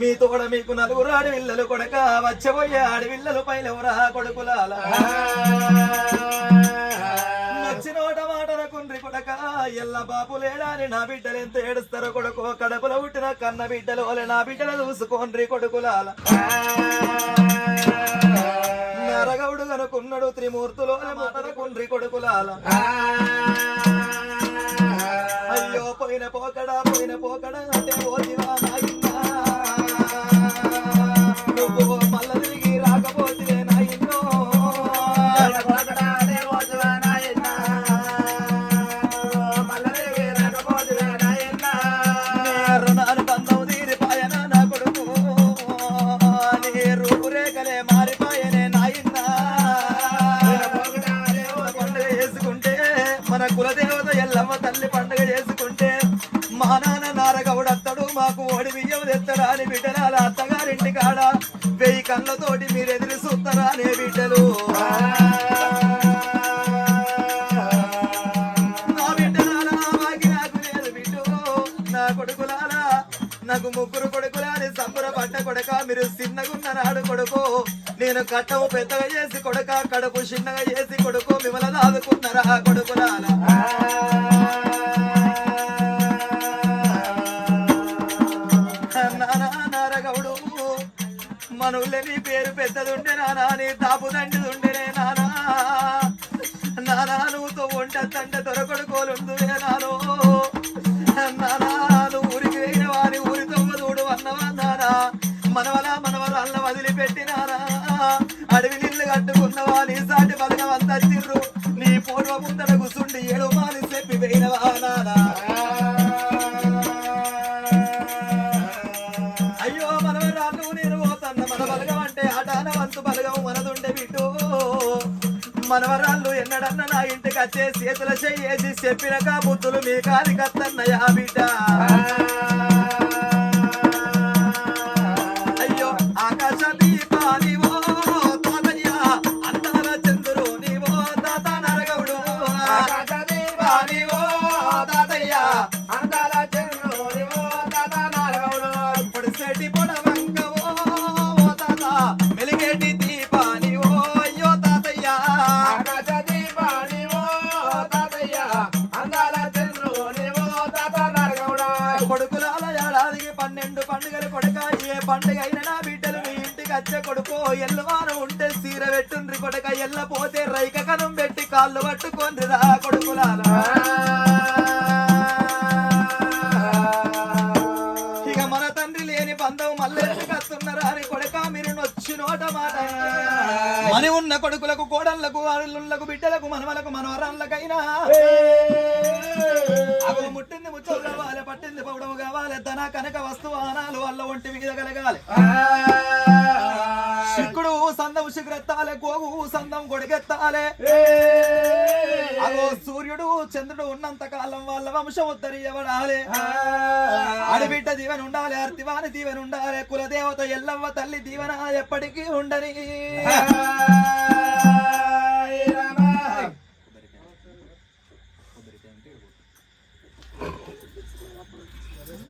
మీ తోడ మీకు నలుగురు ఆడవిల్లలు కొడక వచ్చబోయే ఆడవిల్లలు పైలవరా కొడుకులాల నచ్చినోట మాటన కుండ్రి కొడక ఎల్ల బాపు లేడాని నా బిడ్డలు ఎంత ఏడుస్తారో కొడుకో కడపలో పుట్టిన కన్న బిడ్డలు ఓలే నా బిడ్డలు చూసుకోండ్రి కొడుకులాల నరగౌడు కనుకున్నాడు త్రిమూర్తులో మాటన కుండ్రి కొడుకులాల అయ్యో పోయిన పోకడా పోయిన పోకడా అంటే ఓ దివా బియ్యం తెత్తడా బిడ్డలాల అత్తగారింటి కాడ. వెయ్యి కళ్ళతోటి మీరు ఎదురు చూస్తారానే బిడ్డలు. నా బిడ్డలాల మాకి నాకు లేదు బిడ్డు. నా కొడుకులాలా నాకు ముగ్గురు కొడుకులాని సంబర పట్ట కొడక మీరు చిన్నగున్న నాడు కొడుకు. నేను కట్టము పెద్దగా చేసి కొడక కడుపు చిన్నగా చేసి కొడుకు. మిమ్మల్ని దాదుకున్నారా కొడుకులాలా మనవులే నీ పేరు పెద్దదుండే నానా నీ తాపు దండిదుండేనే నానా. నానా నువ్వుతో వంట తండ దొరకొడుకోలుందువే నాలో నానా. నువ్వు ఊరికి వేగిన వారి ఊరి తొమ్మ చూడు అన్నవా నానా. మనవల మనవల అల్ల వదిలిపెట్టినారా అడవి నీళ్ళు కట్టుకున్నవా నీ సాటి బలగం అంతా చిర్రు నీ పూర్వ ముందర కూసుండి ఏడు మాని చెప్పి వేయినవా నానా. మన బలగం ఆటాన వంతు బలగం మనదుండే బిడ్డు. మనవరాళ్ళు ఎన్నడన్న నా ఇంటికి వచ్చే చేతుల చెయ్యేసి చెప్పినక బుద్ధులు మీ కాలి కత్తన్నయా బిడ్డ. పన్నెండు పండుగలు కొడక ఏ పండుగ అయినా నా బిడ్డలు మీ ఇంటికి వచ్చే కొడుకో ఎల్లవారం ఉంటే సీర పెట్టుండ్రి కొడక ఎల్ల పోతే రైక కనం పెట్టి కాళ్ళు పట్టుకోండి రా కొడుకులాల ఇక మన తండ్రి లేని బంధం మళ్ళీ కత్తున్నారా అని కొడక మీరు నొచ్చి నోట మాట. మని ఉన్న కొడుకులకు కోడళ్ళకు అల్లుళ్ళకు బిడ్డలకు మనవలకు మనవరాళ్ళకైనా. అగో ముట్టింది ముచ్చలు కావాలి పట్టింది పౌడము కావాలి ధన కనక వస్తువానాలు వల్ల ఒంటి మీద కలగాలి. శిక్కుడు సందం శిఖరెత్తాలే గోగు సందం గొడిగెత్తాలే. అగో సూర్యుడు చంద్రుడు ఉన్నంత కాలం వాళ్ళ వంశం ఉత్తరీయబడాలి బిడ్డ దీవెన ఉండాలి అర్తివాని దీవెన ఉండాలి. కులదేవత ఎల్లవ్వ తల్లి దీవెన ఎప్పటికీ ఉండని.